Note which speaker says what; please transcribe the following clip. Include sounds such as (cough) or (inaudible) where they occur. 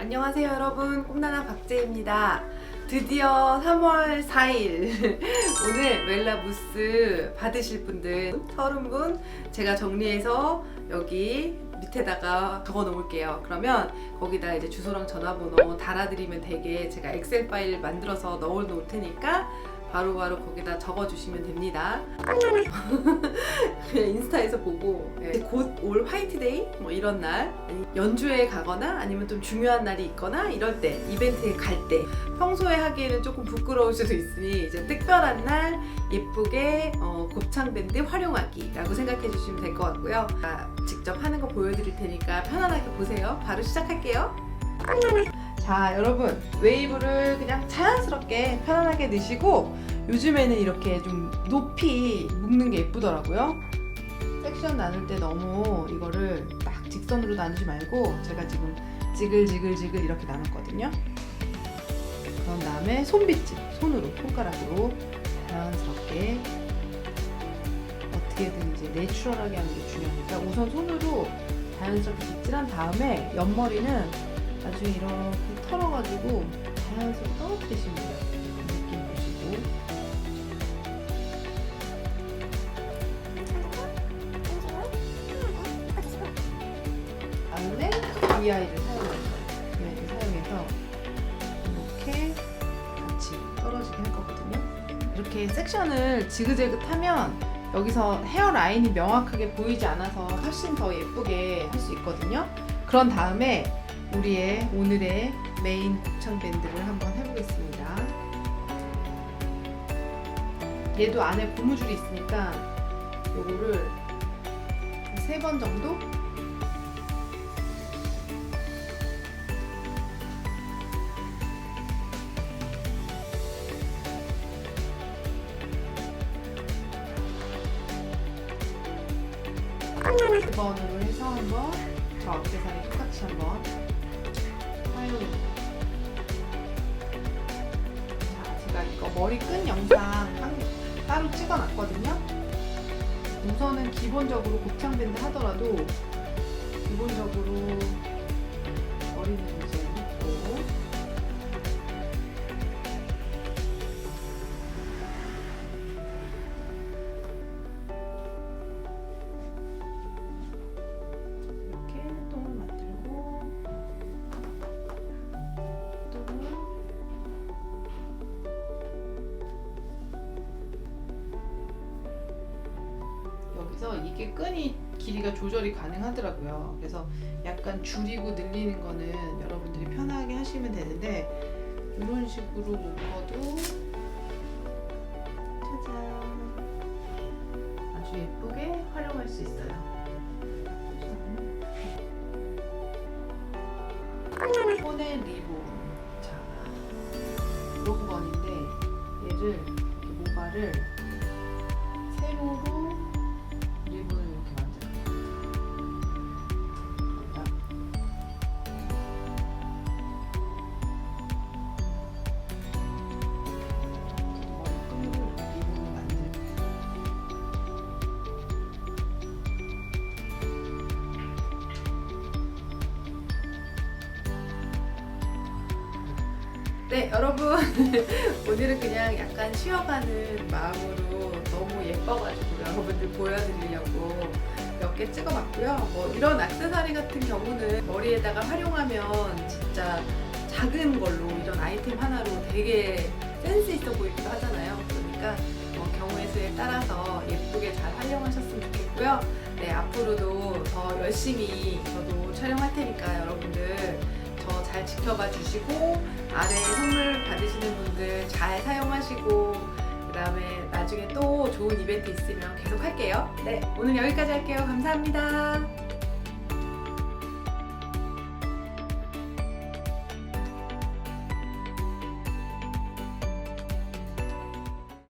Speaker 1: 안녕하세요 여러분. 꿈나나 박재입니다. 드디어 3월 4일. (laughs) 오늘 웰라 무스 받으실 분들 30분 제가 정리해서 여기 밑에다가 적어 놓을게요. 그러면 거기다 이제 주소랑 전화번호 달아드리면 되게 제가 엑셀 파일 만들어서 넣어 놓을 테니까 바로 바로 거기다 적어 주시면 됩니다 (laughs) 그냥 인스타에서 보고 네, 곧올 화이트데이 뭐 이런 날 연주에 가거나 아니면 좀 중요한 날이 있거나 이럴 때 이벤트에 갈 때 평소에 하기에는 조금 부끄러울 수도 있으니 이제 특별한 날 예쁘게 어, 곱창 밴드 활용하기라고 생각해 주시면 될 것 같고요. 아, 직접 하는 거 보여드릴 테니까 편안하게 보세요. 바로 시작할게요. 자 여러분 웨이브를 그냥 자연스럽게 편안하게 넣으시고 요즘에는 이렇게 좀 높이 묶는 게 예쁘더라고요. 섹션 나눌 때 너무 이거를 딱 직선으로 나누지 말고 제가 지금 지글지글지글 이렇게 나눴거든요. 그런 다음에 손빗질, 손으로, 손가락으로 자연스럽게 어떻게든 이제 내추럴하게 하는 게 중요하니까 우선 손으로 자연스럽게 빗질한 다음에 옆머리는 나중에 이렇게 털어가지고 자연스럽게 떨어뜨리시면 돼요. 그 느낌 보시고. 다음에 DI를 사용해서 DI를 사용해서 이렇게 같이 떨어지게 할 거거든요. 이렇게 섹션을 지그재그 타면 여기서 헤어 라인이 명확하게 보이지 않아서 훨씬 더 예쁘게 할 수 있거든요. 그런 다음에 우리의 오늘의 메인 곱창 밴드를 한번 해보겠습니다. 얘도 안에 고무줄이 있으니까 요거를 세 번 정도 두 번으로 해서 한번 저 앞에서리 똑같이 한번 사용해 자, 제가 이거 머리 끈 영상 한- 따로 찍어놨거든요. 우선은 기본적으로 곱창 밴드 하더라도 여기서 이게 끈이 길이가 조절이 가능하더라고요. 그래서 약간 줄이고 늘리는 거는 여러분들이 편하게 하시면 되는데 이런 식으로 묶어도 짜잔 아주 예쁘게 활용할 수 있어요. 폰의 리본 자 로브건인데 얘를 모발을 네, 여러분. (laughs) 오늘은 그냥 약간 쉬어가는 마음으로 너무 예뻐가지고 여러분들 보여드리려고 몇 개 찍어봤고요. 뭐 이런 액세서리 같은 경우는 머리에다가 활용하면 진짜 작은 걸로 이런 아이템 하나로 되게 센스 있어 보이기도 하잖아요. 그러니까 뭐 경우의 수에 따라서 예쁘게 잘 활용하셨으면 좋겠고요. 네, 앞으로도 더 열심히 저도 촬영할 테니까 여러분들 저 잘 지켜봐 주시고 아래 선물 받으시는 분들 잘 사용하시고 그 다음에 나중에 또 좋은 이벤트 있으면 계속 할게요. 네, 오늘 여기까지 할게요. 감사합니다.